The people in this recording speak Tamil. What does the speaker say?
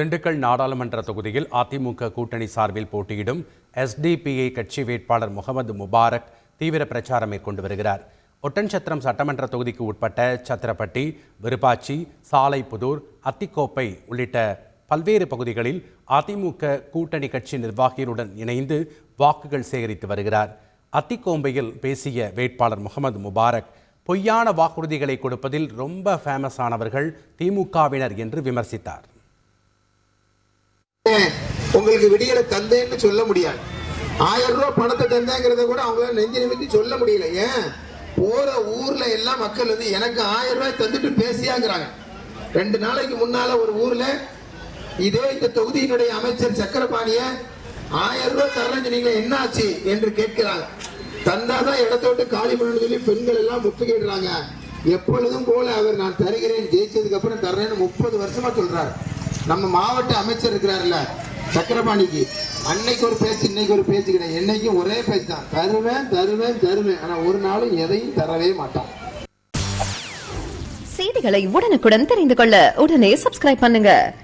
திண்டுக்கல் நாடாளுமன்ற தொகுதியில் அதிமுக கூட்டணி சார்பில் போட்டியிடும் எஸ்டிபிஐ கட்சி வேட்பாளர் முகமது முபாரக் தீவிர பிரச்சாரம் மேற்கொண்டு வருகிறார். ஒட்டன்சத்திரம் சட்டமன்ற தொகுதிக்கு உட்பட்ட சத்திரப்பட்டி விருப்பாச்சி சாலைப்புதூர் அத்திக்கோப்பை உள்ளிட்ட பல்வேறு பகுதிகளில் அதிமுக கூட்டணி கட்சி நிர்வாகிகளுடன் இணைந்து வாக்குகள் சேகரித்து வருகிறார். அத்திக்கோம்பையில் பேசிய வேட்பாளர் முகமது முபாரக் பொய்யான வாக்குறுதிகளை கொடுப்பதில் ரொம்ப ஃபேமஸ் ஆனவர்கள் திமுகவினர் என்று விமர்சித்தார். உங்களுக்கு விடியலை தந்தேன்னு சொல்ல முடியாது. ஆயிரம் ரூபாய் பணத்தை தந்தேங்கிறத கூட அவங்களால நெஞ்சு நிமித்தி சொல்ல முடியல. ஏன்? போற ஊர்ல எல்லாம் மக்கள் வந்து எனக்கு ஆயிரம் ரூபாய் தந்துட்டு பேசியாங்கிறாங்க. ரெண்டு நாளைக்கு முன்னால ஒரு ஊர்ல இதே இந்த தொகுதியினுடைய அமைச்சர் சக்கரபாணிய ஆயிரம் ரூபாய் தரேன்னு சொன்னீங்களே என்ன ஆச்சு என்று கேட்கிறாங்க. தந்தாதான் இடத்த விட்டு காலி பண்ணணும்னு சொல்லி பெண்கள் எல்லாம் முற்றுகையிடுறாங்க எப்பொழுதும் போல அவர் நான் தருகிறேன் ஜெயிச்சதுக்கு அப்புறம் தர்றேன்னு முப்பது வருஷமா சொல்றாரு. நம்ம மாவட்ட அமைச்சர் இருக்கிறாருல்ல சக்கரபாணிக்கு. அன்னைக்கு ஒரு பேச்சு இன்னைக்கு ஒரு பேச்சு கிடையாது. என்னைக்கும் ஒரே பேச்சு தான். தருவேன் தருவேன் தருவேன். ஆனா ஒரு நாளும் எதையும் தரவே மாட்டான். செய்திகளை உடனுக்குடன் தெரிந்து கொள்ள உடனே சப்ஸ்கிரைப் பண்ணுங்க.